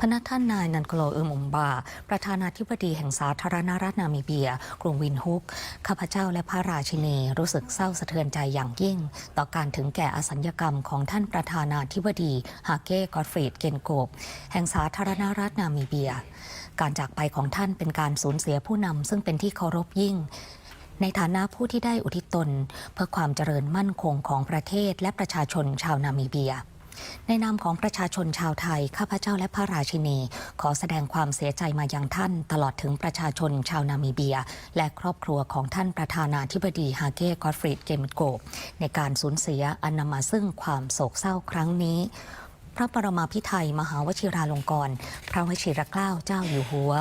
พนักท่านนายนันโกลเออมอมบา ประธานาธิบดีแห่งสาธารณรัฐนามิเบีย กรุงวินฮุก ข้าพเจ้าและพระราชินีรู้สึกเศร้าสะเทือนใจอย่างยิ่ง ต่อการถึงแก่อสัญญกรรมของท่านประธานาธิบดีฮาเก้กอตฟรีดเกนโกบ แห่งสาธารณรัฐนามิเบีย การจากไปของท่านเป็นการสูญเสียผู้นำซึ่งเป็นที่เคารพยิ่งในฐานะผู้ที่ได้อุทิศตน เพื่อความเจริญมั่นคงของประเทศและประชาชนชาวนามิเบีย ในนามของประชาชนชาวไทย ข้าพเจ้าและพระราชินี ขอแสดงความเสียใจมายังท่าน ตลอดถึงประชาชนชาวนามิเบีย และครอบครัวของท่านประธานาธิบดีฮาเก้กอตฟรีดเกมโกบในการสูญเสียอันนำมาซึ่งความโศกเศร้าครั้งนี้พระปรมาภิไธยมหาวชิราลงกรณ์พระวชิรเกล้าเจ้าอยู่หัว